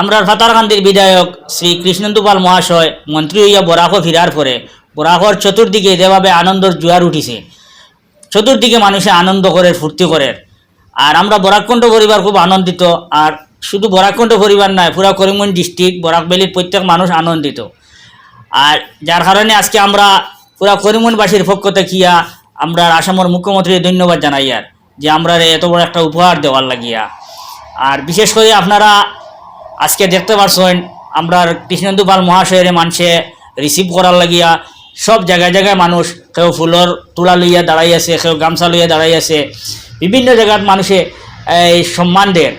আমরা ফাতারকান্দির বিধায়ক শ্রী কৃষ্ণেন্দু পাল মহাশয় মন্ত্রী হইয়া বরাক ফিরার পরে বরাকর চতুর্দিকে যেভাবে আনন্দর জোয়ার উঠিছে। চতুর্দিকে মানুষে আনন্দ করে, ফুর্তি করে। আর আমরা বরাকণ্ঠ পরিবার খুব আনন্দিত। আর শুধু বরাকণ্ঠ পরিবার নয়, পুরা করিমগঞ্জ ডিস্ট্রিক্ট বরাকবেলির প্রত্যেক মানুষ আনন্দিত। আর যার কারণে আজকে আমরা পুরা করিমগঞ্জবাসীর পক্ষ থেকে আমরা আসামের মুখ্যমন্ত্রী ধন্যবাদ জানাই আর, যে আমরা এত বড় একটা উপহার দেওয়ার লাগিয়া। আর বিশেষ করে আপনারা আজকে দেখতে পারছেন, আমরা কৃষ্ণেন্দু পাল মহাশয়ের মানুষে রিসিভ করার লাগিয়া সব জায়গায় জায়গায় মানুষ কেউ ফুলর তুলা লইয়া দাঁড়াই আছে, কেউ গামছা লইয়া দাঁড়াই আছে। বিভিন্ন জায়গার মানুষে এই সম্মান দেন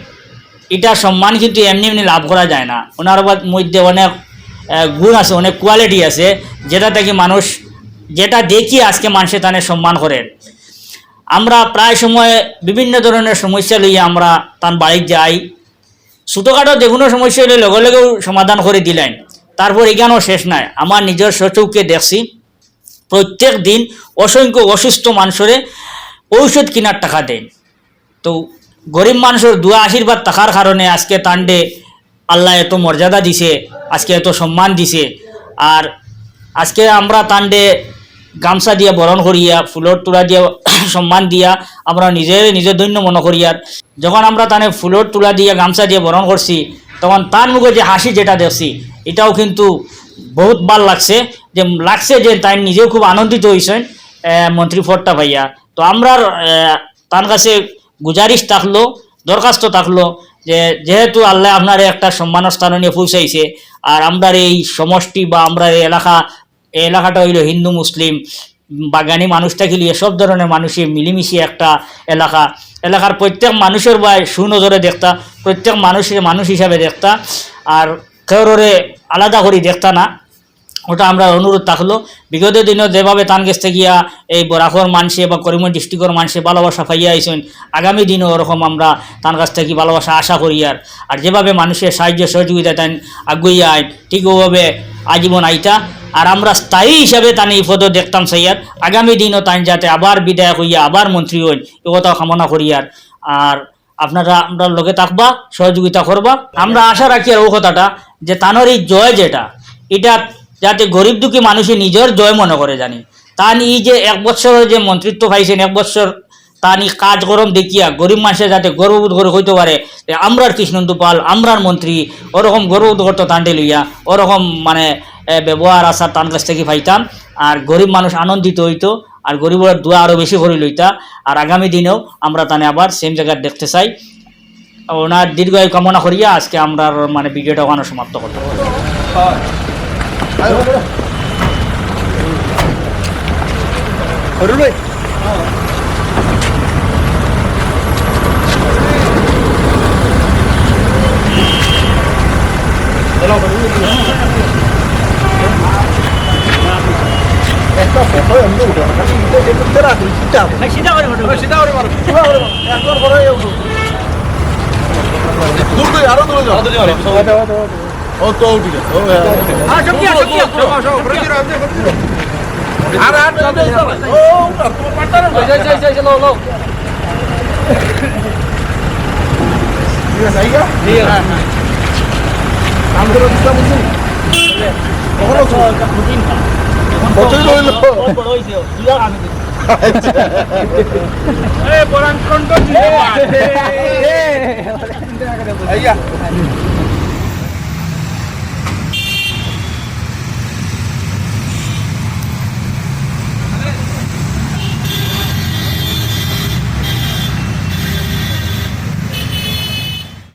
এটা সম্মান কিন্তু এমনি এমনি লাভ করা যায় না। ওনার মধ্যে অনেক গুণ আছে, অনেক কোয়ালিটি আছে, যেটা থেকে মানুষ, যেটা দেখি আজকে মানুষে তানে সম্মান করেন আমরা প্রায় সময় বিভিন্ন ধরনের সমস্যা লইয়া আমরা তার বাড়ি যাই। ছোটোখাটো যে কোনো সমস্যা হলে লগে লগেও সমাধান করে দিলেন। তারপর এখানেও শেষ নাই। আমার নিজের সচৌকে দেখছি। প্রত্যেক দিন অসংখ্য অসুস্থ মানুষের ঔষধ কেনার টাকা দেন। তো গরিব মানুষের দুয়া আশীর্বাদ থাকার কারণে আজকে তান্ডে আল্লাহ এত মর্যাদা দিছে, আজকে এত সম্মান দিছে। আর আজকে আমরা তান্ডে গামছা দিয়া বরণ করিয়া ফুলর তোলা দিয়া সম্মান দিয়া, আমরা নিজের নিজের দৈন্য মনে করিয়ার যখন আমরা তানে ফুলর তোলা দিয়া, গামছা দিয়ে বরণ করছি তখন তার মুখে যে হাসি যেটা দেখছি, এটাও কিন্তু বহুত ভালো লাগছে, যে লাগছে যে তাই নিজেও খুব আনন্দিত হয়েছেন মন্ত্রী ফটটা ভাইয়া। তো আমরা তার কাছে গুজারিশ থাকল দরখাস্ত থাকল, যে যেহেতু আল্লাহ আপনার একটা সম্মানের স্থানে নিয়ে পৌঁছাইছে, আর আমরা এই সমষ্টি বা আমরা এই এলাকা এই এলাকাটা হইল হিন্দু, মুসলিম, বাগানি মানুষটাকে নিয়ে সব ধরনের মানুষের মিলিমিশি একটা এলাকা। এলাকার প্রত্যেক মানুষের বা সুনজরে দেখতা, প্রত্যেক মানুষের মানুষ হিসাবে দেখতা, আর কেউরে আলাদা করে দেখতা না। ওটা আমরা অনুরোধ থাকল। বিগত দিনও যেভাবে তান গেছে গিয়া এই বরাকর মানুষে বা করিমগঞ্জ ডিস্ট্রিক্টর মানুষে ভালোবাসা পাইয়া আইসেন আগামী দিনও ওরকম আমরা তার কাছ থেকে ভালোবাসা আশা করি আর। আর যেভাবে মানুষের সাহায্য সহযোগিতা তাই আগুইয়া আইন, ঠিক ওভাবে আজীবন আইতা। আর আমরা স্থায়ী হিসাবে তান এই পদ দেখতাম সাইয়ার আগামী দিনও তাই যাতে আবার বিধায়ক হইয়া আবার মন্ত্রী হইন, এ কথা কামনা করি আর। আর আপনারা আমরা লগে থাকবা, সহযোগিতা করবা। আমরা আশা রাখি আর ও কথাটা, যে তানোর এই জয় যেটা, এটা যাতে গরিব দুঃখী মানুষে নিজের জয় মনে করে জানি। তান ই যে এক বছরের যে মন্ত্রিত্ব পাইছেন, এক বছর তান এই কাজকর্ম দেখিয়া গরিব মানুষের যাতে গর্ববোধ করে হইতে পারে আমরার কৃষ্ণন্দু পাল, আমরার মন্ত্রী, ওরকম গর্ববোধ করতো তান্ডে লইয়া, ওরকম মানে ব্যবহার আসার তার কাছ থেকে পাইতাম আর গরিব মানুষ আনন্দিত হইতো আর গরিবের দোয়া আরও বেশি করে লইতা আর আগামী দিনেও আমরা তানে আবার সেম জায়গায় দেখতে চাই ওনার দীর্ঘায়ু কামনা করিয়া আজকে আমরা মানে ভিডিওটা ওখানে সমাপ্ত করতে একটা ফটো এমনি উঠে না খালি এটা একটু তেরা করি চিন্তা হবে সিধা করে ফটো সিধা করে মারো সিধা করে মারো একবার করে উঠো দূর করে আরও দূরে যাও আরও দূরে ও তো ঠিক আছে ও হ্যাঁ সব কি আছে, সব কি আছে? আর আর ও আর তোমার পার্টনার যাই যাই যাই চলো লো ঠিক আছে আইগা? হ্যাঁ হ্যাঁ। কাম করে দিতে বলছি কখনো বছর রইল আইগা